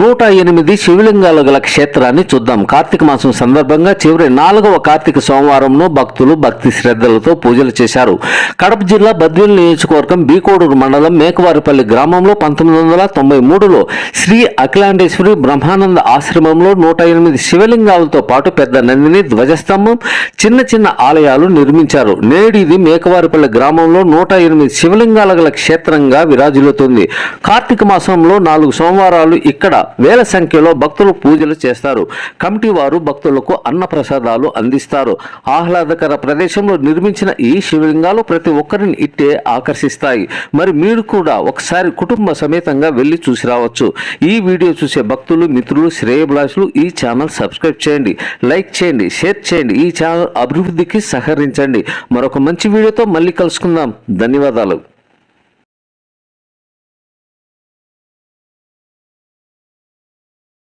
నూట ఎనిమిది శివలింగాలు గల క్షేత్రాన్ని చూద్దాం. కార్తీక మాసం సందర్భంగా చివరి నాలుగవ కార్తీక సోమవారంను భక్తులు భక్తి శ్రద్ధలతో పూజలు చేశారు. కడప జిల్లా బద్వేలు నియోజకవర్గం బీకోడూరు మండలం మేకవారిపల్లి గ్రామంలో పంతొమ్మిది వందల తొంభై మూడులో శ్రీ అఖిలాండేశ్వరి బ్రహ్మానంద ఆశ్రమంలో నూట ఎనిమిది శివలింగాలతో పాటు పెద్ద నందిని ధ్వజస్తంభం చిన్న చిన్న ఆలయాలు నిర్మించారు. నేడు ఇది మేకవారిపల్లి గ్రామంలో నూట ఎనిమిది శివలింగాల గల క్షేత్రంగా విరాజిల్లుతుంది. కార్తీక మాసంలో నాలుగు సోమవారాలు ఇక్కడ వేల సంఖ్యలో భక్తులు పూజలు చేస్తారు. కమిటీ వారు భక్తులకు అన్న ప్రసాదాలు అందిస్తారు. ఆహ్లాదకర ప్రదేశంలో నిర్మించిన ఈ శివలింగాలు ప్రతి ఒక్కరిని ఇట్టే ఆకర్షిస్తాయి. మరి మీరు కూడా ఒకసారి కుటుంబ సమేతంగా వెళ్ళి చూసి రావచ్చు. ఈ వీడియో చూసే భక్తులు మిత్రులు శ్రేయభిలాషులు ఈ ఛానల్ సబ్స్క్రైబ్ చేయండి లైక్ చేయండి షేర్ చేయండి ఈ ఛానల్ అభివృద్ధికి సహకరించండి. మరొక మంచి వీడియోతో మళ్ళీ కలుసుకుందాం. ధన్యవాదాలు.